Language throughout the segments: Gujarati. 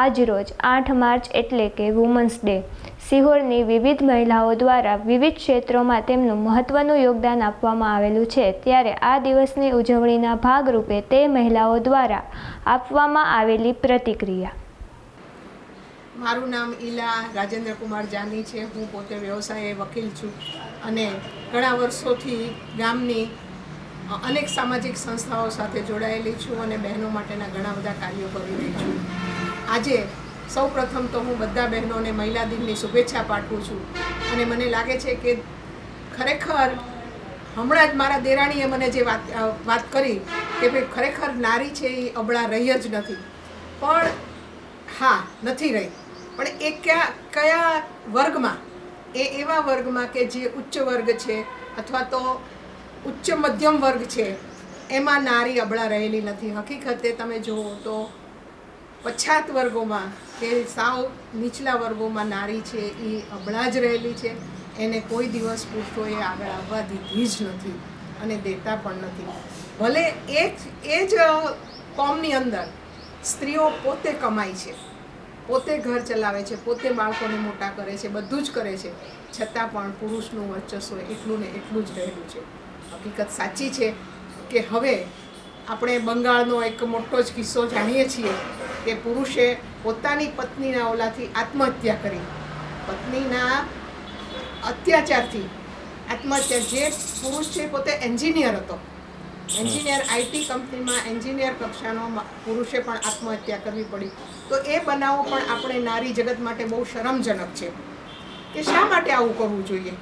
આજરોજ આઠ માર્ચ એટલે કે વુમન્સ ડે. સિહોરની વિવિધ મહિલાઓ દ્વારા વિવિધ ક્ષેત્રોમાં તેમનું મહત્વનું યોગદાન આપવામાં આવેલું છે. ત્યારે આ દિવસની ઉજવણીના ભાગરૂપે તે મહિલાઓ દ્વારા આપવામાં આવેલી પ્રતિક્રિયા. મારું નામ ઈલા રાજેન્દ્ર કુમાર જાની છે. હું પોતે વ્યવસાયે વકીલ છું અને ઘણા વર્ષોથી ગામની અનેક સામાજિક સંસ્થાઓ સાથે જોડાયેલી છું અને બહેનો માટેના ઘણા બધા કાર્યો કરી રહી છું. આજે સૌ પ્રથમ તો હું બધા બહેનોને મહિલા દિનની શુભેચ્છા પાઠવું છું. અને મને લાગે છે કે ખરેખર હમણાં જ મારા દેરાણીએ મને જે વાત વાત કરી કે ભાઈ ખરેખર નારી છે એ અબળા રહી જ નથી. પણ હા, નથી રહી. પણ એ કયા કયા વર્ગમાં? એ એવા વર્ગમાં કે જે ઉચ્ચ વર્ગ છે અથવા તો ઉચ્ચ મધ્યમ વર્ગ છે, એમાં નારી અબળા રહેલી નથી. હકીકતે તમે જુઓ તો પછાત વર્ગોમાં કે સાવ નીચલા વર્ગોમાં નારી છે, એ અબળા જ રહેલી છે. એને કોઈ દિવસ પુરુષોએ આગળ આવવા દીધી જ નથી અને દેતા પણ નથી. ભલે એ જ એ જ કોમની અંદર સ્ત્રીઓ પોતે કમાય છે, પોતે ઘર ચલાવે છે, પોતે બાળકોને મોટા કરે છે, બધું જ કરે છે. છતાં પણ પુરુષનું વર્ચસ્વ એટલું ને એટલું જ રહેલું છે. હકીકત સાચી છે કે હવે આપણે બંગાળનો એક મોટો જ કિસ્સો જાણીએ છીએ કે પુરુષે પોતાની પત્નીના ઓલાથી આત્મહત્યા કરી. પત્નીના અત્યાચારથી આત્મહત્યા જે પુરુષ છે પોતે એન્જિનિયર હતો. એન્જિનિયર આઈટી કંપનીમાં એન્જિનિયર કક્ષાનો પુરુષે પણ આત્મહત્યા કરવી પડી. તો એ બનાવો પણ આપણે નારી જગત માટે બહુ શરમજનક છે. કે શા માટે આવું કરવું જોઈએ?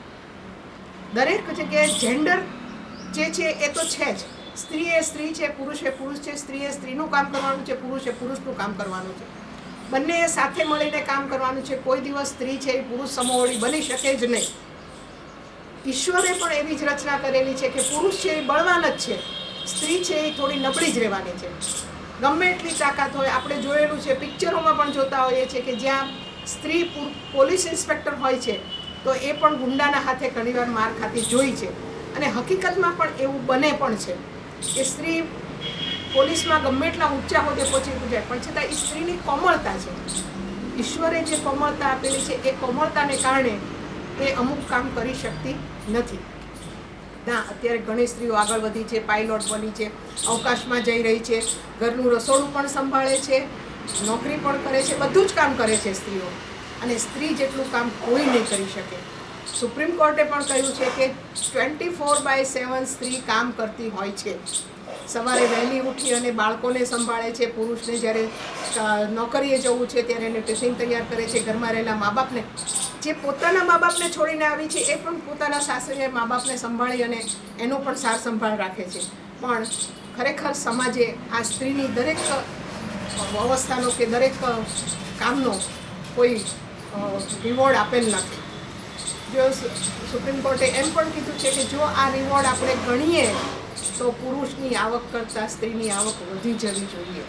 દરેક જગ્યાએ જેન્ડર જે છે એ તો છે જ. સ્ત્રી એ સ્ત્રી છે, પુરુષ એ પુરુષ છે સ્ત્રી એ સ્ત્રીનું કામ કરવાનું છે, પુરુષ એ પુરુષનું કામ કરવાનું છે. બંને સાથે મળીને કામ કરવાનું છે, કોઈ દિવસ સ્ત્રી છે એ પુરુષ સમોવડી બની શકે જ નહીં. ઈશ્વરે પણ એવી જ રચના કરેલી છે કે પુરુષ છે એ બળવાન જ છે, સ્ત્રી છે એ થોડી નબળી જ રહેવાની છે. ગમે એટલી તાકાત હોય, આપણે જોયેલું છે, પિક્ચરોમાં પણ જોતા હોઈએ છીએ કે જ્યાં સ્ત્રી પોલીસ ઇન્સ્પેક્ટર હોય છે, તો એ પણ ગુંડાના હાથે ઘણીવાર માર ખાતી જોઈ છે. અને હકીકતમાં પણ એવું બને પણ છે. સ્ત્રી પોલીસમાં ગમે એટલા ઊંચા હોદ્દે પહોંચી જાય પણ છતાં એ સ્ત્રીની કોમળતા છે. ઈશ્વરે જે કોમળતા આપેલી છે, એ કોમળતાને કારણે એ અમુક કામ કરી શકતી નથી. ના, અત્યારે ઘણી સ્ત્રીઓ આગળ વધી છે પાયલોટ બની છે, અવકાશમાં જઈ રહી છે, ઘરનું રસોડું પણ સંભાળે છે, નોકરી પણ કરે છે, બધું જ કામ કરે છે સ્ત્રીઓ. અને સ્ત્રી જેટલું કામ કોઈ નહીં કરી શકે. સુપ્રીમ કોર્ટે પણ કહ્યું છે કે ટ્વેન્ટી ફોર બાય સેવન સ્ત્રી કામ કરતી હોય છે. સવારે વહેલી ઉઠી અને બાળકોને સંભાળે છે. પુરુષને જ્યારે નોકરીએ જવું છે ત્યારે એને ટિફિન તૈયાર કરે છે. ઘરમાં રહેલા મા બાપને જે પોતાના મા બાપને છોડીને આવી છે, એ પણ પોતાના સાસરે મા બાપને સંભાળી અને એનો પણ સાર સંભાળ રાખે છે. પણ ખરેખર સમાજે આ સ્ત્રીની દરેક અવસ્થાનો કે દરેક કામનો કોઈ રિવોર્ડ આપેલ નથી. જો સુપ્રીમ કોર્ટે એમ પણ કીધું છે કે જો આ રિવોર્ડ આપણે ગણીએ, તો પુરુષની આવક કરતાં સ્ત્રીની આવક વધી જવી જોઈએ.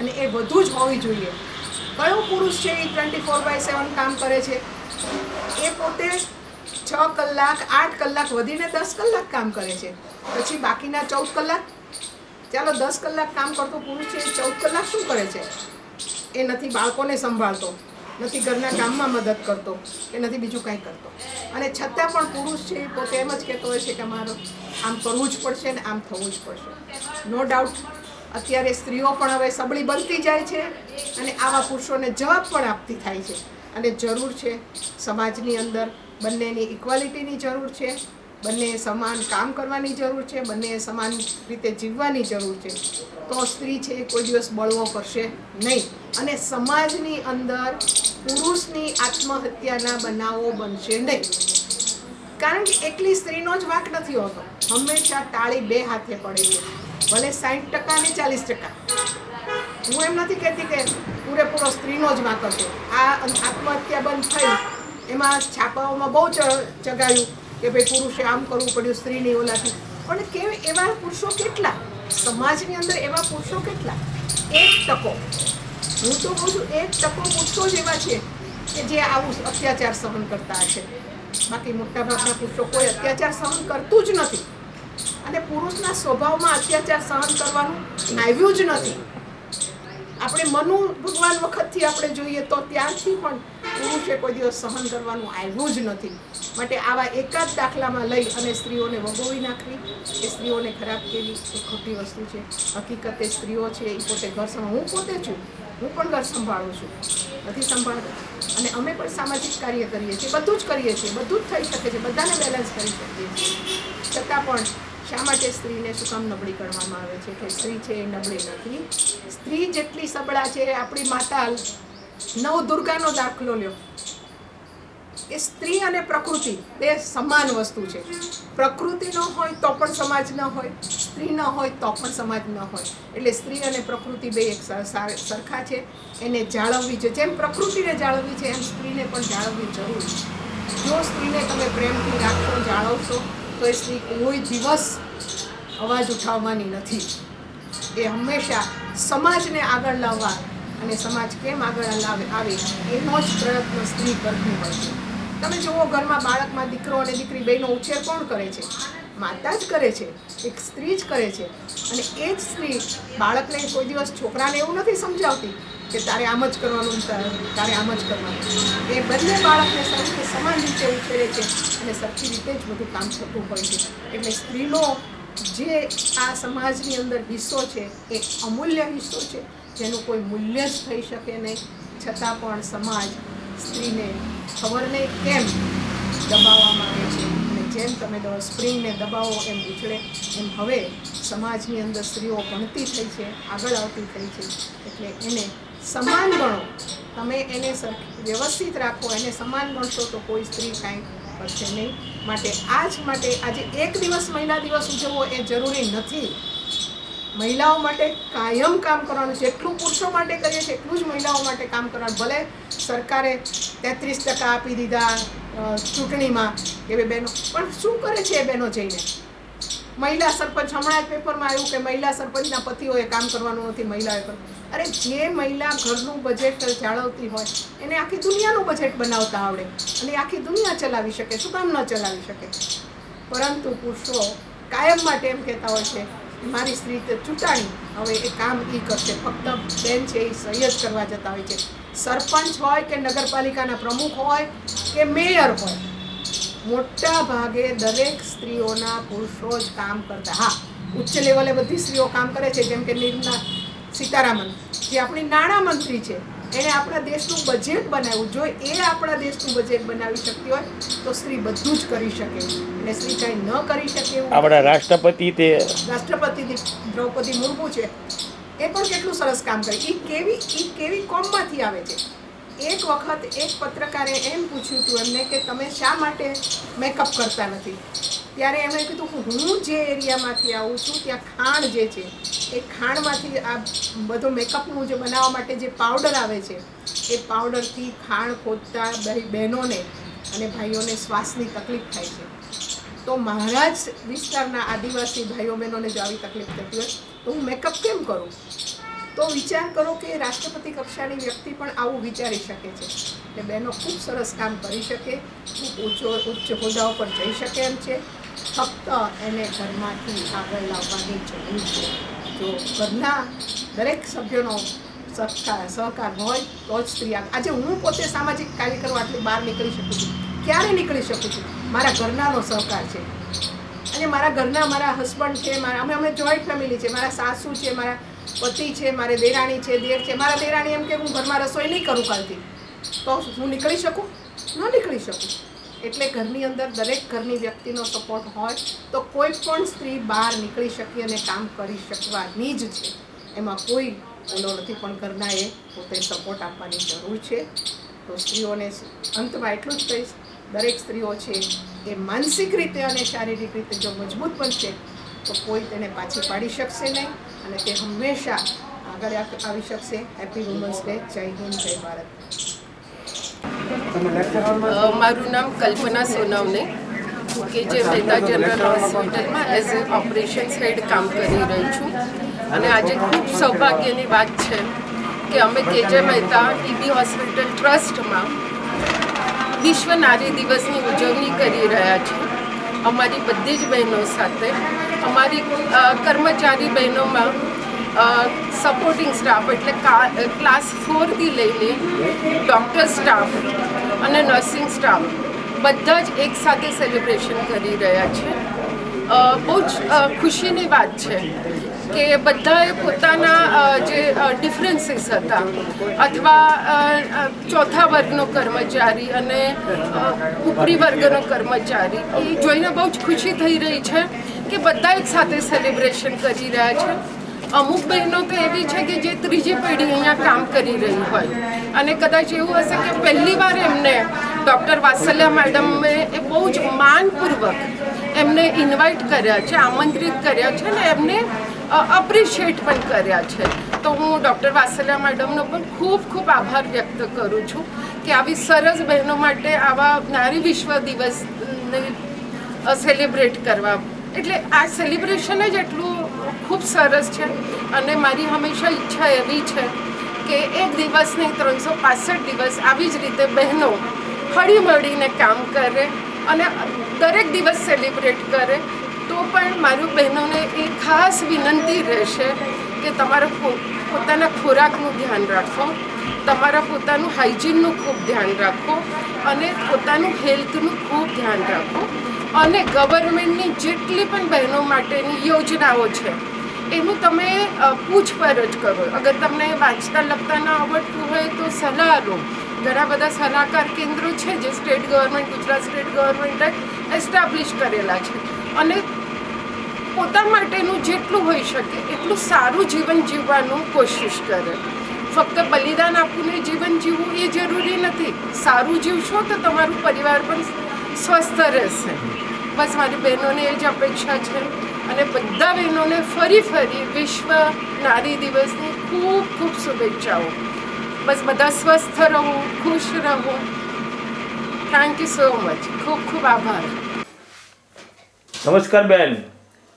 અને એ વધુ જ હોવી જોઈએ. કયો પુરુષ છે એ ટ્વેન્ટી ફોર બાય સેવન કામ કરે છે? એ પોતે છ કલાક, આઠ કલાક વધીને દસ કલાક કામ કરે છે. પછી બાકીના ચૌદ કલાક? ચાલો દસ કલાક કામ કરતો પુરુષ છે એ ચૌદ કલાક શું કરે છે? એ નથી બાળકોને સંભાળતો. નથી ઘરના કામમાં મદદ કરતો કે નથી બીજું કાંઈ કરતો. અને છતાં પણ પુરુષ છે એ પોતે એમ જ કહેતો હોય છે કે મારો આમ કરવું જ પડશે ને આમ થવું જ પડશે. નો ડાઉટ અત્યારે સ્ત્રીઓ પણ હવે સબળી બનતી જાય છે અને આવા પુરુષોને જવાબ પણ આપતી થાય છે. અને જરૂર છે, સમાજની અંદર બંનેની ઇક્વાલિટીની જરૂર છે. બંને સમાન કામ કરવાની જરૂર છે, બંને સમાન રીતે જીવવાની જરૂર છે. તો સ્ત્રી છે એ કોઈ દિવસ બળવો કરશે નહીં. અને સમાજની અંદર પુરુષની આત્મહત્યાના બનાવો બનશે નહીં. કારણ કે એકલી સ્ત્રીનો જ વાંક નથી હોતો. હંમેશા તાળી બે હાથે પડે છે. ભલે સાઠ ટકા ને ચાલીસ ટકા. હું એમ નથી કહેતી કે પૂરેપૂરો સ્ત્રીનો જ વાંક હતો આ આત્મહત્યા બંધ થઈ. એમાં છાપાઓમાં બહુ ચગાયું. કે ભાઈ પુરુષે આમ કરવું પડ્યું, સ્ત્રીને એવું લાગ્યું પણ કે એવા પુરુષો કેટલા? સમાજની અંદર એવા પુરુષો કેટલા? એક ટકો. હું તો કહું છું, એક ટકો પુરુષો જ એવા છે કે જે આવું અત્યાચાર સહન કરતા હશે. બાકી મોટાભાગના પુરુષો કોઈ અત્યાચાર સહન કરતું જ નથી. અને પુરુષના સ્વભાવમાં અત્યાચાર સહન કરવાનું આવ્યું જ નથી. આપણે મનુ ભગવાન વખતથી આપણે જોઈએ તો ત્યારથી પણ પુરુષે કોઈ દિવસ સહન કરવાનું આવ્યું જ નથી. માટે આવા એકાદ દાખલામાં લઈ અને સ્ત્રીઓને વગોવી નાખવી. એ સ્ત્રીઓને ખરાબ કેવી? એ ખોટી વસ્તુ છે. હકીકતે સ્ત્રીઓ છે, એ પોતે ઘર સંભાળ. હું પોતે છું. હું પણ ઘર સંભાળું છું. નથી સંભાળતો. અને અમે પણ સામાજિક કાર્ય કરીએ છીએ. બધું જ કરીએ છીએ. બધું જ થઈ શકે છે. બધાને બેલેન્સ કરી શકીએ છીએ. છતાં પણ શા માટે સ્ત્રીને શું કામ નબળી કરવામાં આવે છે? કે સ્ત્રી છે એ નબળી નથી. સ્ત્રી જેટલી સબળા છે, આપણી માતા નવ દુર્ગાનો દાખલો લ્યો. એ સ્ત્રી અને પ્રકૃતિ બે સમાન વસ્તુ છે. પ્રકૃતિ ન હોય તો પણ સમાજ ન હોય. સ્ત્રી ન હોય તો પણ સમાજ ન હોય. એટલે સ્ત્રી અને પ્રકૃતિ બે એક સરખા છે. એને જાળવવી છે જેમ પ્રકૃતિને જાળવવી છે, એમ સ્ત્રીને પણ જાળવવી જરૂરી છે. જો સ્ત્રીને તમે પ્રેમથી રાખો, જાળવશો તો એ સ્ત્રી કોઈ દિવસ અવાજ ઉઠાવવાની નથી. એ હંમેશા સમાજને આગળ લાવવા અને સમાજ કેમ આગળ લાવે, આવે, એનો જ પ્રયત્ન સ્ત્રી કરતી હોય છે. તમે જુઓ, ઘરમાં બાળકમાં દીકરો અને દીકરી બેનો ઉછેર કોણ કરે છે? માતા જ કરે છે. એક સ્ત્રી જ કરે છે. અને એ જ સ્ત્રી બાળકને કોઈ દિવસ છોકરાને એવું નથી સમજાવતી કે તારે આમ જ કરવાનું તારે આમ જ કરવાનું. એ બંને બાળકને સરખે સમાન રીતે ઉછેરે છે અને સરખી રીતે જ બધું કામ થતું હોય છે. એટલે સ્ત્રીનો જે આ સમાજની અંદર હિસ્સો છે, એ અમૂલ્ય હિસ્સો છે, જેનું કોઈ મૂલ્ય જ થઈ શકે નહીં. છતાં પણ સમાજ સ્ત્રીને ખબર નહીં કેમ દબાવવામાં આવે છે? અને જેમ તમે સ્પ્રિંગને દબાવો, એમ ઉછળે. એમ હવે સમાજની અંદર સ્ત્રીઓ ભણતી થઈ છે, આગળ આવતી થઈ છે. એટલે એને સમાન ગણો. તમે એને વ્યવસ્થિત રાખો, એને સમાન ગણશો તો કોઈ સ્ત્રી કાંઈ કરશે નહીં. માટે આજ માટે, આજે એક દિવસ મહિલા દિવસ ઉજવવો એ જરૂરી નથી. મહિલાઓ માટે કાયમ કામ કરવાનું, જેટલું પુરુષો માટે કરીએ છીએ એટલું જ મહિલાઓ માટે કામ કરવાનું. ભલે સરકારે તેત્રીસ ટકા આપી દીધા ચૂંટણીમાં એવી બહેનો પણ શું કરે છે એ બહેનો જઈને? મહિલા સરપંચ, હમણાં પેપરમાં આવ્યું કે મહિલા સરપંચના પતિઓએ કામ કરવાનું નથી, મહિલાએ કરવું અરે જે મહિલા ઘરનું બજેટ જાળવતી હોય, એને આખી દુનિયાનું બજેટ બનાવતા આવડે અને આખી દુનિયા ચલાવી શકે, શું કામ ન ચલાવી શકે? પરંતુ પુરુષો કાયમ માટે એમ કહેતા હોય છે મારી સ્ત્રી ચૂંટાણી, હવે એ કામ એ કરશે. ફક્ત બેન છે એ સહી જ કરવા જતા હોય છે. સરપંચ હોય કે નગરપાલિકાના પ્રમુખ હોય કે મેયર હોય મોટા ભાગે દરેક સ્ત્રીઓના પુરુષો જ કામ કરતા. હા ઉચ્ચ લેવલે બધી સ્ત્રીઓ કામ કરે છે જેમ કે નિર્મલા સીતારામન જે આપણી નાણામંત્રી છે. એણે આપણા દેશનું બજેટ બનાવ્યું. જો એ આપણા દેશનું બજેટ બનાવી શકતી હોય તો સ્ત્રી બધું જ કરી શકે. અને સ્ત્રી કાંઈ ન કરી શકે એવું આપણા રાષ્ટ્રપતિ તે રાષ્ટ્રપતિ દ્રૌપદી મુર્મુ છે. એ પણ કેટલું સરસ કામ કરે. એ કેવી એ કેવી કોમમાંથી આવે છે? એક વખત એક પત્રકારે એમ પૂછ્યું હતું એમને કે તમે શા માટે મેકઅપ કરતા નથી? ત્યારે એમણે કીધું કે હું જે એરિયામાંથી આવું છું, ત્યાં ખાણ જે છે, એ ખાણમાંથી આ બધો મેકઅપનું જે બનાવવા માટે જે પાવડર આવે છે, એ પાવડરથી ખાણ ખોદતા બહી બહેનોને અને ભાઈઓને શ્વાસની તકલીફ થાય છે. તો મારા જ વિસ્તારના આદિવાસી ભાઈઓ બહેનોને જો આવી તકલીફ થતી હોય, તો હું મેકઅપ કેમ કરું? તો વિચાર કરો કે રાષ્ટ્રપતિ કક્ષાની વ્યક્તિ પણ આવું વિચારી શકે છે. એટલે બહેનો ખૂબ સરસ કામ કરી શકે, ખૂબ ઊંચો, ઉચ્ચ હોદ્દાઓ પર જઈ શકે એમ છે. ફક્ત એને ઘરમાંથી આગળ લાવવાની જરૂર છે. જો ઘરના દરેક સભ્યોનો સહકાર સહકાર હોય, તો જ સ્ત્રી આજે હું પોતે સામાજિક કાર્ય આટલી બહાર નીકળી શકું છું. ક્યારે નીકળી શકું છું? મારા ઘરનાનો સહકાર છે. અને મારા ઘરના મારા હસબન્ડ છે, મારા, અમે અમે જોઈન્ટ ફેમિલી છે, મારા સાસુ છે, મારા પતિ છે, મારે દેરાણી છે, દેર છે. મારા દેરાણી એમ કે હું ઘરમાં રસોઈ નહીં કરું કાલથી. તો હું નીકળી શકું? ન નીકળી શકું. એટલે ઘરની અંદર દરેક ઘરની વ્યક્તિનો સપોર્ટ હોય તો કોઈ પણ સ્ત્રી બહાર નીકળી શકી અને કામ કરી શકવાની જ છે. એમાં કોઈ ઓલો નથી, પણ ઘરના એ પોતે સપોર્ટ આપવાની જરૂર છે. તો સ્ત્રીઓને અંતમાં એટલું જ કહીશ, દરેક સ્ત્રીઓ છે એ માનસિક રીતે અને શારીરિક રીતે જો મજબૂત બનશે, તો કોઈ તેને પાછી પાડી શકશે નહીં. અને તે હંમેશા આગળ આવી શકશે. હેપી વુમન્સ ડે જય હિન્દ જય ભારત. મારું નામ કલ્પના સોનવને. હું કે જે મહેતા જનરલ હોસ્પિટલમાં એઝ એ ઓપરેશન્સ હેડ કામ કરી રહી છું. અને આજે ખૂબ સૌભાગ્યની વાત છે કે અમે કેજે મહેતા ટીબી હોસ્પિટલ ટ્રસ્ટમાં વિશ્વ નારી દિવસની ઉજવણી કરી રહ્યા છીએ. અમારી બધી જ બહેનો સાથે. અમારી કર્મચારી બહેનોમાં સપોર્ટિંગ સ્ટાફ એટલે ક્લાસ ફોરથી લઈને ડૉક્ટર સ્ટાફ અને નર્સિંગ સ્ટાફ બધા જ એકસાથે સેલિબ્રેશન કરી રહ્યા છે. બહુ જ ખુશીની વાત છે. કે બધાએ પોતાના જે ડિફરન્સીસ હતા. અથવા ચોથા વર્ગનો કર્મચારી અને ઉપરી વર્ગનો કર્મચારી. એ જોઈને બહુ જ ખુશી થઈ રહી છે કે બધા એક સાથે સેલિબ્રેશન કરી રહ્યા છે. અમુક બહેનો તો એવી છે કે જે ત્રીજી પેઢી અહીંયા કામ કરી રહી હોય. અને કદાચ એવું હશે કે પહેલી વાર એમને ડૉક્ટર વાત્સલ્યા મેડમે એ બહુ જ માનપૂર્વક એમને ઇન્વાઇટ કર્યા છે, આમંત્રિત કર્યા છે અને એમને અપ્રિશિએટ પણ કર્યા છે. તો હું ડૉક્ટર વાત્સલ્યા મેડમનો પણ ખૂબ ખૂબ આભાર વ્યક્ત કરું છું કે આવી સરસ બહેનો માટે આવા નારી વિશ્વ દિવસને સેલિબ્રેટ કરવા. એટલે આ સેલિબ્રેશન જ એટલું ખૂબ સરસ છે અને મારી હંમેશા ઈચ્છા એવી છે કે એક દિવસ નહીં ત્રણસો પાસઠ દિવસ આવી જ રીતે બહેનો હળી મળીને કામ કરે અને દરેક દિવસ સેલિબ્રેટ કરે. પણ મારું બહેનોને એ ખાસ વિનંતી રહેશે કે તમારા પોતાના ખોરાકનું ધ્યાન રાખો, તમારા પોતાનું હાઇજીનનું ખૂબ ધ્યાન રાખો અને પોતાનું હેલ્થનું ખૂબ ધ્યાન રાખો અને ગવર્મેન્ટની જેટલી પણ બહેનો માટેની યોજનાઓ છે, એનું તમે પૂછપરછ કરો. અગર તમને વાંચતા લખતા ના આવડતું હોય તો સલાહ લો. ઘણા બધા સલાહકાર કેન્દ્રો છે જે સ્ટેટ ગવર્મેન્ટ, ગુજરાત સ્ટેટ ગવર્મેન્ટે એસ્ટાબ્લિશ કરેલા છે અને પોતા માટેનું જેટલું હોઈ શકે, એટલું સારું જીવન જીવવાનું કોશિશ કરે. ફક્ત બલિદાન આપીને જીવન જીવવું એ જરૂરી નથી. સારું જીવશો તો તમારું પરિવાર પણ સ્વસ્થ રહેશે. બસ મારી બહેનોને એ જ અપેક્ષા છે અને બધા બહેનોને ફરી ફરી વિશ્વ નારી દિવસની ખૂબ ખૂબ શુભેચ્છાઓ. બસ બધા સ્વસ્થ રહો, ખુશ રહો. થેન્ક યુ સો મચ ખૂબ ખૂબ આભાર. નમસ્કાર બેન.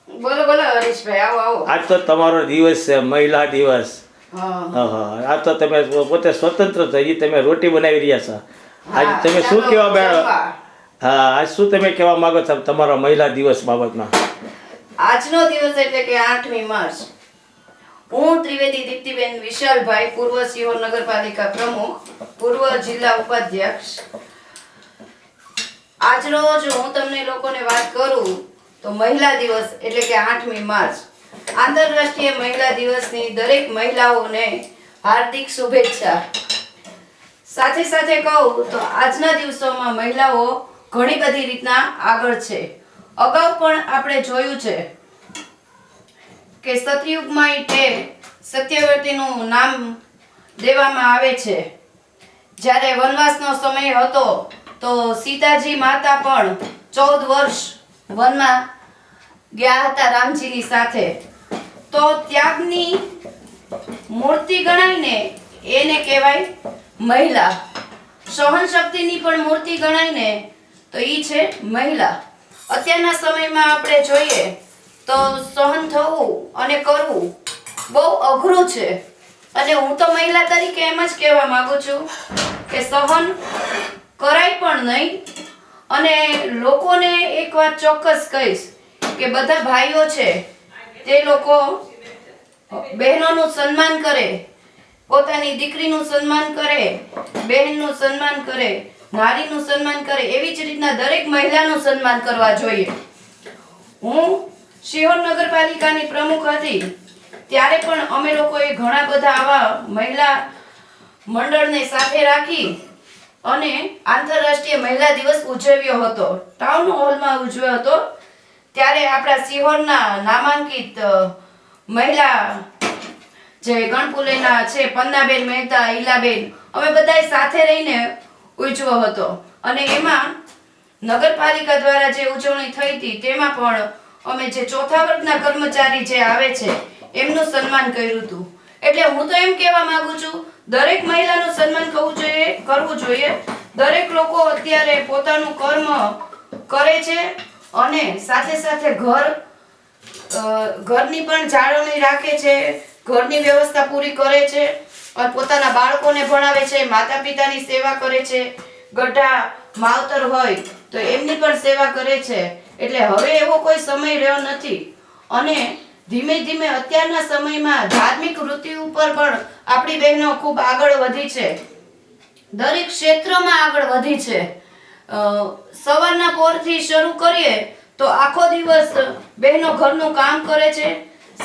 બોલો બોલો હરીશભાઈ આવો આવો. આજ તો તમારો દિવસ છે મહિલા દિવસ. હા. આજ તો તમે પોતે સ્વતંત્ર થઈ તમે રોટી બનાવી રહ્યા છો. આજ તમે શું કહેવા બે હા આજ શું તમે કહેવા માંગો છો તમારા મહિલા દિવસ બાબતમાં? આજનો દિવસ એટલે કે આઠમી માર્ચ. હું ત્રિવેદી દીપ્તિબેન વિશાલભાઈ પૂર્વ સિહોર નગરપાલિકા પ્રમુખ પૂર્વ જિલ્લા ઉપાધ્યક્ષ. આજનો જ હું તમને લોકોને વાત કરું તો મહિલા દિવસ એટલે કે આઠમી માર્ચ. આંતરરાષ્ટ્રીય મહિલા દિવસની દરેક મહિલાઓને હાર્દિક શુભેચ્છા. સાથે સાથે કહું તો આજના દિવસોમાં મહિલાઓ ઘણી બધી રીતના આગળ છે. અગાઉ પણ આપણે જોયું છે કે સતયુગમાં ઈટે સત્યવર્તીનું નામ દેવામાં આવે છે. જ્યારે વનવાસનો સમય હતો તો સીતાજી માતા પણ ચૌદ વર્ષ વનમાં ગયા હતા રામજીની સાથે. તો ત્યાગની મૂર્તિ ગણાયને એને કહેવાય મહિલા. સહન શક્તિની પણ મૂર્તિ ગણાયને તો એ છે મહિલા. અત્યારના સમયમાં આપણે જોઈએ તો સહન થવું અને કરવું બહુ અઘરું છે. અને હું તો મહિલા તરીકે એમ જ કહેવા માંગુ છું કે સહન કરાય પણ નહીં અને લોકોને એક વાત ચોક્કસ કહીશ કે બધા ભાઈઓ છે, તે લોકો બહેનોનું સન્માન કરે, પોતાની દીકરીનું સન્માન કરે, બહેનનું સન્માન કરે, નારીનું સન્માન કરે, એવી જ રીતના દરેક મહિલાનું સન્માન કરવા જોઈએ. હું શિહોર નગરપાલિકાની પ્રમુખ હતી, ત્યારે પણ અમે લોકોએ ઘણા બધા આવા મહિલા મંડળને સાથે રાખી અને આંતરરાષ્ટ્રીય મહિલા દિવસ ઉજવ્યો હતો. ટાઉન હોલમાં ઉજવ્યો હતો. ત્યારે આપણા સિહોરના નામાંકિત મહિલા જે ગણપુલેના છે, પન્નાબેન મહેતા, ઈલાબેન, અમે બધાએ સાથે રહીને ઉજવ્યો હતો. અને એમાં નગરપાલિકા દ્વારા જે ઉજવણી થઈ હતી, તેમાં પણ અમે જે ચોથા વર્ગના કર્મચારી જે આવે છે, એમનું સન્માન કર્યું હતું. એટલે હું તો એમ કહેવા માંગુ છું દરેક મહિલાનું સન્માન કરવું જોઈએ કરવું જોઈએ. દરેક લોકો અત્યારે પોતાનું કર્મ કરે છે અને સાથે સાથે ઘર ઘરની પણ જાળવણી રાખે છે, ઘરની વ્યવસ્થા પૂરી કરે છે અને પોતાના બાળકોને ભણાવે છે માતા પિતાની સેવા કરે છે. ગઢા માવતર હોય તો એમની પણ સેવા કરે છે. એટલે હવે એવો કોઈ સમય રહ્યો નથી. અને ધીમે ધીમે અત્યારના સમયમાં ધાર્મિક વૃત્તિ ઉપર પણ આપણી બહેનો ખૂબ આગળ વધી છે. દરેક ક્ષેત્રમાં આગળ વધી છે. સવારના પોરથી શરૂ કરીએ તો આખો દિવસ બહેનો ઘરનું કામ કરે છે.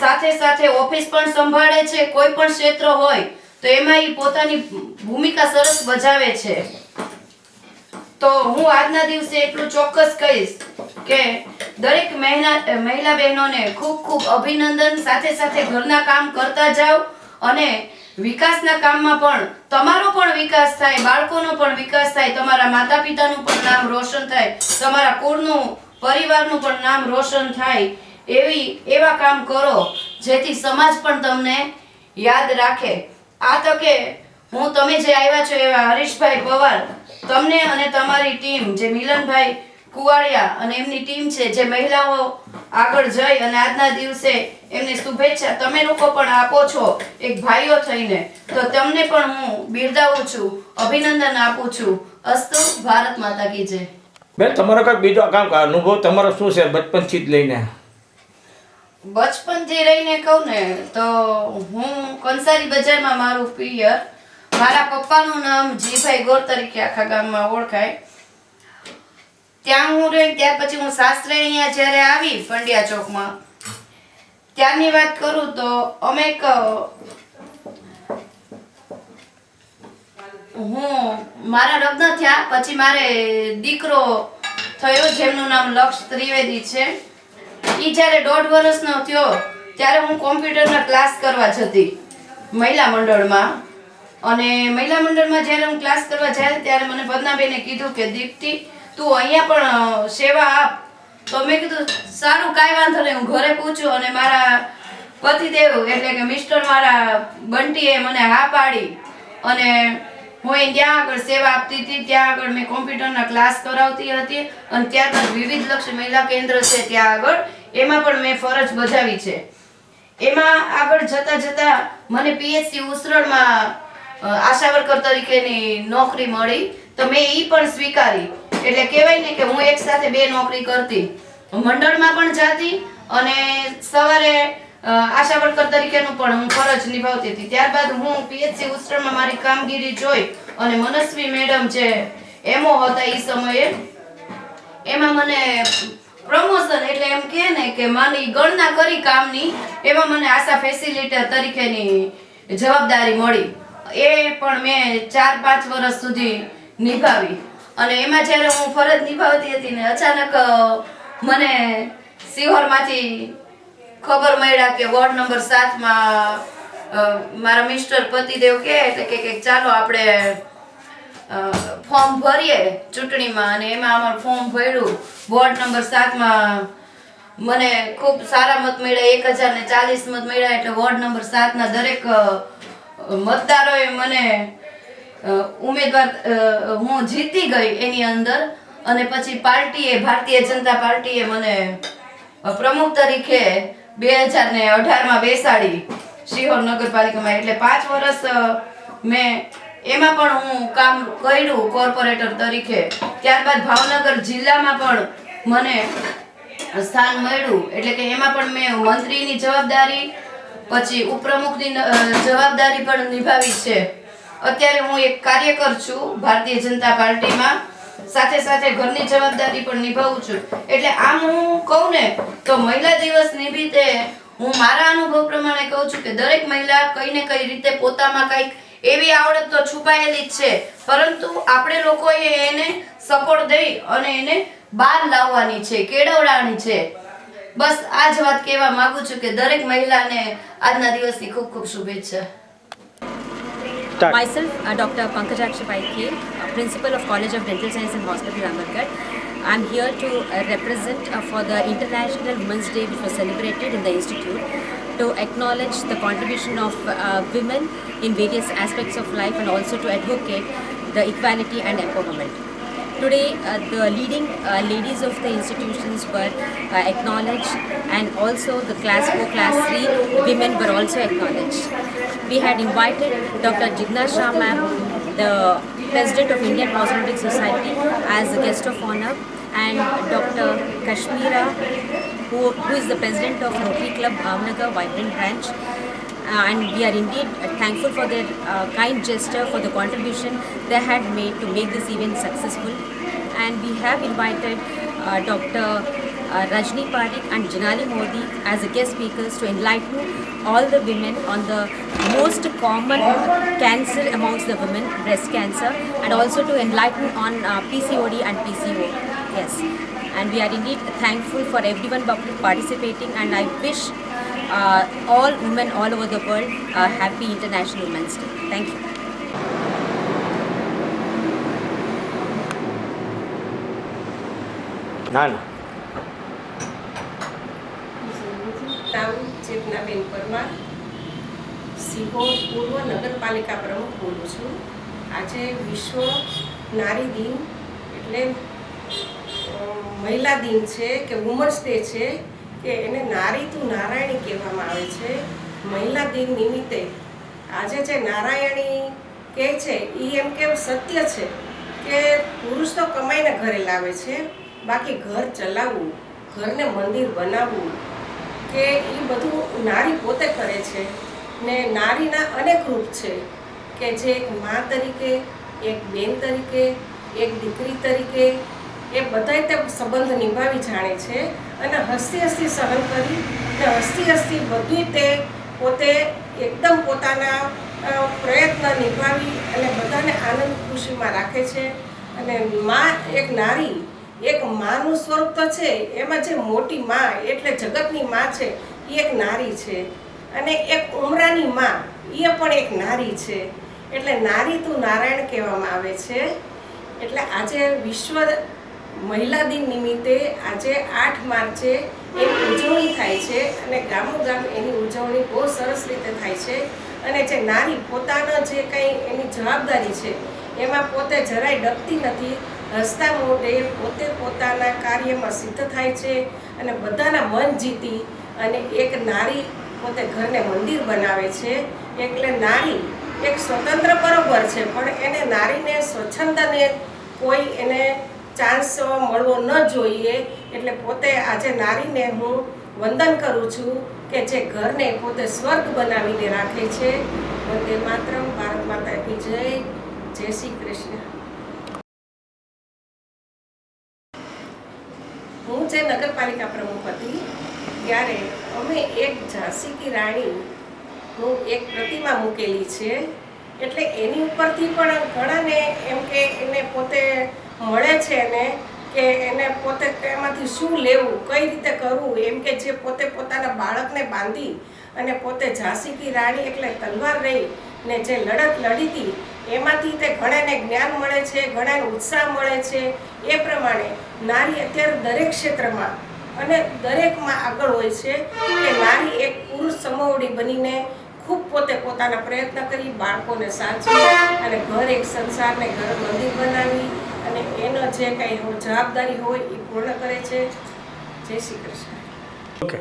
સાથે સાથે ઓફિસ પણ સંભાળે છે. કોઈ પણ ક્ષેત્ર હોય તો એમાં એ પોતાની ભૂમિકા સરસ બજાવે છે. તો હું આજના દિવસે એટલું ચોક્કસ કહીશ કે દરેક મહિલા મહિલા બહેનોને ખૂબ ખૂબ અભિનંદન, સાથે સાથે ઘરના કામ કરતા જાઓ અને વિકાસના કામમાં પણ તમારો પણ વિકાસ થાય, બાળકોનો પણ વિકાસ થાય, તમારા માતા પિતાનું પણ નામ રોશન થાય, તમારા કુળનું, પરિવારનું પણ નામ રોશન થાય એવી, એવા કામ કરો જેથી સમાજ પણ તમને યાદ રાખે. આ તકે હું તમે જે આવ્યા છો એવા હરીશભાઈ પવાર તમને અને તમારી ટીમ જે મિલનભાઈ કુવાડિયા અને એમની ટીમ છે જે મહિલાઓ આગળ જઈ અને આજના દિવસે એમને શુભેચ્છા તમે લોકો પણ આપો છો એક ભાઈઓ થઈને. તો તમને પણ હું બિરદાવું છું અભિનંદન આપું છું. અસ્તુ ભારત માતા કી જય. બેન તમારો કઈ બીજો કામ અનુભવ તમારો શું છે? બચપનથી જ લઈને. બચપનથી રહીને કહું ને તો હું કંસારી બજારમાં મારું પિયર મારા પપ્પાનું નામ જીભાઈ ગોર તરીકે આખા ગામમાં ઓળખાય. ત્યાં હું રહી, ત્યાર પછી હું સાસરે અહીંયા જ્યારે આવી પંડ્યા ચોકમાં, ત્યારની વાત કરું તો અમે એક, હું, મારા લગ્ન થયા, પછી મારે દીકરો થયો જેમનું નામ લક્ષ ત્રિવેદી છે. એ જ્યારે દોઢ વર્ષનો થયો, ત્યારે હું કોમ્પ્યુટરના ક્લાસ કરવા જતી મહિલા મંડળમાં. અને મહિલા મંડળમાં જ્યારે હું ક્લાસ કરવા જાય ત્યારે મને પદનાબેને કીધું કે દીપ્તિ તું અહીંયા પણ સેવા આપ. તો મેં કીધું સારું કાંઈ વાંધો નહીં હું ઘરે પૂછું. અને મારા પતિદેવ એટલે કે મિસ્ટર મારા બંટીએ મને હા પાડી. અને હું એ ત્યાં આગળ સેવા આપતી હતી. ત્યાં આગળ મેં કોમ્પ્યુટરના ક્લાસ કરાવતી હતી. અને ત્યારબાદ વિવિધ લક્ષ્ય મહિલા કેન્દ્ર છે ત્યાં આગળ. એમાં પણ મેં ફરજ બજાવી છે. એમાં આગળ જતા જતા મને પીએચસી ઉસરણમાં અ, આશા વર્કર તરીકેની નોકરી મળી. તો મેં એ પણ સ્વીકારી. એટલે કહેવાય ને કે હું એક સાથે બે નોકરી કરતી. મંડળમાં પણ જાતી અને સવારે આશા વર્કર તરીકેનું પણ હું ફરજ નિભાવતી હતી. ત્યારબાદ હું પીએચસી ઉસ્ટરમાં મારી કામગીરી જોઈ અને મનસ્વી મેડમ જે એમઓ હતા એ સમયે, એમાં મને પ્રમોશન એટલે એમ કહે ને કે માની ગણના કરી કામની, એમાં મને આશા ફેસિલિટર તરીકેની જવાબદારી મળી. એ પણ મેં ચાર, પાંચ વર્ષ સુધી નિભાવી. અને એમાં જ્યારે હું ફરજ નિભાવતી હતી ને અચાનક મને સિહોરમાંથી ખબર મળ્યા કે વોર્ડ નંબર સાતમાં મારા મિસ્ટર પતિદેવ કહે એટલે કે ચાલો આપણે ફોર્મ ભરીએ ચૂંટણીમાં. અને એમાં અમારું ફોર્મ ભર્યું. વોર્ડ નંબર સાતમાં મને ખૂબ સારા મત મળ્યા. એક હજાર ને ચાલીસ મત મળ્યા એટલે વોર્ડ નંબર સાતના દરેક મતદારોએ મને ઉમેદવાર હું જીતી ગઈ એની અંદર અને પછી પાર્ટીએ, ભારતીય જનતા પાર્ટીએ મને પ્રમુખ તરીકે બે હજાર ને અઢારમાં બેસાડી શિહોર નગરપાલિકામાં. એટલે પાંચ વર્ષ મેં એમાં પણ હું કામ કર્યું કોર્પોરેટર તરીકે. ત્યારબાદ ભાવનગર જિલ્લામાં પણ મને સ્થાન મળ્યું. એટલે કે એમાં પણ મેં મંત્રીની જવાબદારી પછી ઉપપ્રમુખની જવાબદારી પણ નિભાવી છે. અત્યારે હું એક કાર્યકર છું ભારતીય જનતા પાર્ટીમાં. સાથે સાથે ઘરની જવાબદારી પણ નિભાવું છું. એટલે આમ હું કહું ને, તો મહિલા દિવસ નિમિત્તે હું મારા અનુભવ પ્રમાણે કહું છું કે દરેક મહિલા કઈ ને કઈ રીતે પોતામાં કંઈક એવી આવડત તો છુપાયેલી જ છે. પરંતુ આપણે લોકોએ એને સપોર્ટ દઈ અને એને બહાર લાવવાની છે કેળવવાની છે. બસ આ જ વાત કહેવા માંગુ છું કે દરેક મહિલાને આજના દિવસની ખૂબ ખૂબ શુભેચ્છા Myself, uh, Dr. Pankajaksha Paikhe, uh, Principal of College of Dental Science and Hospital, Ramargarh. I'm here to uh, represent uh, for the International Women's Day which was celebrated in the Institute to acknowledge the contribution of uh, women in various aspects of life and also to advocate the equality and empowerment. Today, uh, the leading uh, ladies of the institutions were uh, acknowledged, and also the class 4, class 3 women were also acknowledged. We had invited Dr. Jigna Shah ma'am, the president of Indian Cosmetic Society, as a guest of honor. and Dr. Kashmira, who, who is the president of Rotary Club Bhavnagar Vibrant Branch. Uh, and we are indeed uh, thankful for their uh, kind gesture, for the contribution they had made to make this event successful. And we have invited Dr. Rajni Parikh and Janali Modi as a guest speakers to enlighten all the women on the most common cancer amongst the women, breast cancer, and also to enlighten on uh, PCOD and PCO. Yes, and we are indeed thankful for everyone participating, and I wish all women all over the world a happy International Women's Day. Thank you. ના ના નામ ચેતનાબેન પરમાર સિહોર પૂર્વ નગરપાલિકા પ્રમુખ બોલું છું આજે વિશ્વ નારી દિન એટલે મહિલા દિન છે કે વુમન્સ ડે છે કે એને નારી તું નારાયણી કહેવામાં આવે છે. મહિલા દિન નિમિત્તે. આજે જે નારાયણી કહે છે એ એમ કેમ સત્ય છે કે પુરુષ તો કમાઈને ઘરે લાવે છે, બાકી ઘર ચલાવવું, ઘરને મંદિર બનાવવું કે એ બધું નારી પોતે કરે છે ને નારીના અનેક રૂપ છે કે જે એક મા તરીકે, એક બેન તરીકે, એક દીકરી તરીકે એ બધાય તે સંબંધ નિભાવી જાણે છે અને હસતી હસતી સહન કરી અને હસતી હસતી બધું તે પોતે એકદમ પોતાના પ્રયત્ન નિભાવી અને બધાને આનંદ ખુશીમાં રાખે છે. અને મા એક નારી, એક માનું સ્વરૂપ તો છે, એમાં જે મોટી માં એટલે જગતની માં છે એ એક નારી છે. અને એક ઉમરાની માં એ પણ એક નારી છે. એટલે નારી તું નારાયણ કહેવામાં આવે છે. એટલે આજે વિશ્વ મહિલા દિન નિમિત્તે આજે આઠ માર્ચે એની ઉજવણી થાય છે અને ગામો ગામ એની ઉજવણી બહુ સરસ રીતે થાય છે. અને જે નારી પોતાનો જે કંઈ એની જવાબદારી છે, એમાં પોતે જરાય ડગતી નથી. રસ્તા મોઢે પોતે પોતાના કાર્યમાં સિદ્ધ થાય છે અને બધાના મન જીતી અને એક નારી પોતે ઘરને મંદિર બનાવે છે. એટલે નારી એક સ્વતંત્ર બરોબર છે, પણ એને નારીને સ્વચ્છંદને કોઈ એને ચાન્સ મળવો ન જોઈએ, એટલે પોતે આજે નારીને હું વંદન કરું છું કે જે ઘરને પોતે સ્વર્ગ બનાવીને રાખે છે. વંદે માત્ર ભારત માતા કી જય જય શ્રી કૃષ્ણ. હું જે નગરપાલિકા પ્રમુખ હતી, ત્યારે અમે એક ઝાંસી કી રાણી હું એક પ્રતિમા મૂકેલી છે. એટલે એની ઉપરથી પણ ઘણાને એમ કે એને પોતે મળે છે એને કે એને પોતે એમાંથી શું લેવું, કઈ રીતે કરવું, એમ કે જે પોતે પોતાના બાળકને બાંધી અને પોતે ઝાંસી કી રાણી એટલે તલવાર રહી ને જે લડત લડી હતી, એમાંથી તે ઘણાને જ્ઞાન મળે છે, ઘણાને ઉત્સાહ મળે છે. એ પ્રમાણે નારી અત્યારે દરેક ક્ષેત્રમાં અને દરેકમાં આગળ હોય છે કે નારી એક પુરુષ સમોવડી બનીને ખૂબ પોતે પોતાના પ્રયત્ન કરી બાળકોને સાચવી અને ઘર એક સંસારને ઘર મંદિર બનાવી અને એનો જે કંઈ જવાબદારી હોય એ પૂર્ણ કરે છે. જય શ્રી કૃષ્ણ. ઓકે.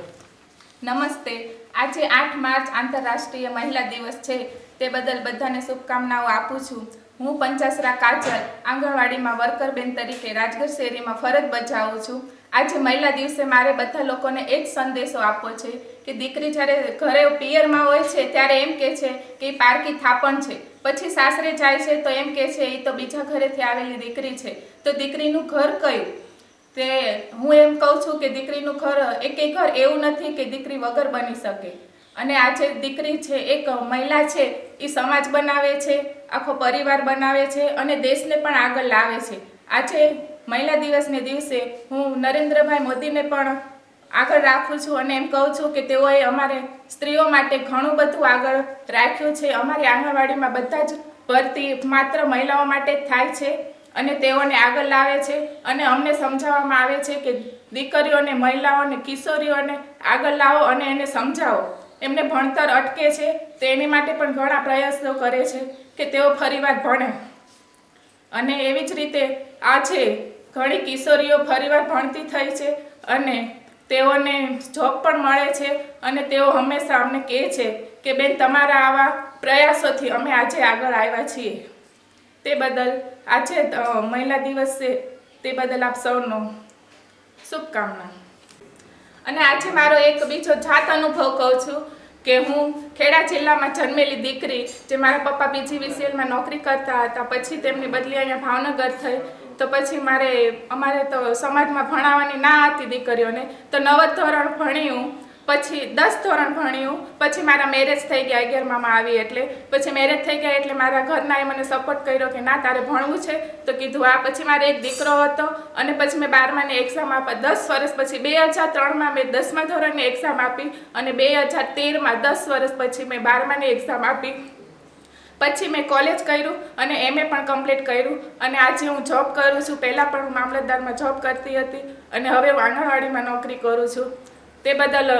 નમસ્તે. આજે આઠ માર્ચ આંતરરાષ્ટ્રીય મહિલા દિવસ છે. તે બદલ બધાને શુભકામનાઓ આપું છું. હું પંચાસરા કાજલ આંગણવાડીમાં વર્કરબેન તરીકે રાજગઢ શેરીમાં ફરજ બજાવું છું. આજે મહિલા દિવસે મારે બધા લોકોને એક સંદેશો આપવો છે. કે દીકરી જ્યારે ઘરે પિયરમાં હોય છે, ત્યારે એમ કે છે કે એ પારકી થાપણ છે. પછી સાસરે જાય છે, તો એમ કે છે એ તો બીજા ઘરેથી આવેલી દીકરી છે. તો દીકરીનું ઘર કયું? તે હું એમ કહું છું કે દીકરીનું ઘર એક ઘર એવું નથી કે દીકરી વગર બની શકે. અને આજે દીકરી છે, એક મહિલા છે એ સમાજ બનાવે છે, આખો પરિવાર બનાવે છે, અને દેશને પણ આગળ લાવે છે. આજે મહિલા દિવસને દિવસે હું નરેન્દ્રભાઈ મોદીને પણ આગળ રાખું છું અને એમ કહું છું કે તેઓએ અમારે સ્ત્રીઓ માટે ઘણું બધું આગળ રાખ્યું છે. અમારી આંગણવાડીમાં બધા જ ભરતી માત્ર મહિલાઓ માટે થાય છે અને તેઓને આગળ લાવે છે અને અમને સમજાવવામાં આવે છે કે દીકરીઓને, મહિલાઓને, કિશોરીઓને આગળ લાવો અને એને સમજાવો. એમને ભણતર અટકે છે તો એની માટે પણ ઘણા પ્રયાસો કરે છે કે તેઓ ફરીવાર ભણે. અને એવી જ રીતે આજે ઘણી કિશોરીઓ ફરીવાર ભણતી થઈ છે અને તેઓને જોબ પણ મળે છે અને તેઓ હંમેશા અમને કહે છે કે, બેન, તમારા આવા પ્રયાસોથી અમે આજે આગળ આવ્યા છીએ. તે બદલ આજે મહિલા દિવસે તે બદલ આપ સૌનો શુભકામના. અને આજે મારો એક બીજો જાત અનુભવ કહું છું કે, હું ખેડા જિલ્લામાં જન્મેલી દીકરી જે મારા પપ્પા બીજી વીસીએલમાં નોકરી કરતા હતા, પછી તેમની બદલી અહીંયા ભાવનગર થઈ. તો પછી મારે, અમારે તો સમાજમાં ભણાવવાની ના હતી દીકરીઓને. તો નવ ધોરણ ભણ્યું, પછી દસ ધોરણ ભણ્યું, પછી મારા મેરેજ થઈ ગયા અગિયારમાં આવી એટલે. પછી મેરેજ થઈ ગયા એટલે મારા ઘરનાએ મને સપોર્ટ કર્યો કે ના, તારે ભણવું છે. તો કીધું આ પછી મારે એક દીકરો હતો અને પછી મેં બારમાની એક્ઝામ આપી. દસ વર્ષ પછી બે હજાર ત્રણમાં મેં દસમા ધોરણની એક્ઝામ આપી અને બે હજાર તેરમાં દસ વર્ષ પછી મેં બારમાની એક્ઝામ આપી. પછી મેં કોલેજ કર્યું અને એમએ પણ કમ્પ્લીટ કર્યું. અને આજે હું જોબ કરું છું. પહેલાં પણ હું મામલતદારમાં જોબ કરતી હતી અને હવે હું આંગણવાડીમાં નોકરી કરું છું. તે બદલ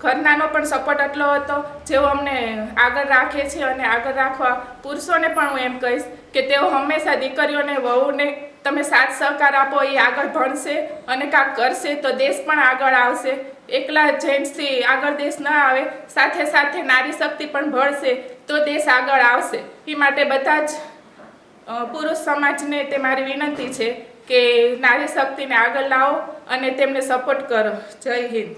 ઘરનાનો પણ સપોર્ટ એટલો હતો જેઓ અમને આગળ રાખે છે અને આગળ રાખવા પુરુષોને પણ હું એમ કહીશ કે તેઓ હંમેશા દીકરીઓને, વહુને તમે સાથ સહકાર આપો, એ આગળ ભણશે અને કાંક કરશે તો દેશ પણ આગળ આવશે. એકલા જેન્ટ્સથી આગળ દેશ ન આવે, સાથે સાથે નારી શક્તિ પણ ભળશે. તો દેશ આગળ આવશે. એ માટે બધા જ પુરુષ સમાજને તે મારી વિનંતી છે કે નારી શક્તિને આગળ લાવો અને તેમને સપોર્ટ કરો. જય હિન્દ.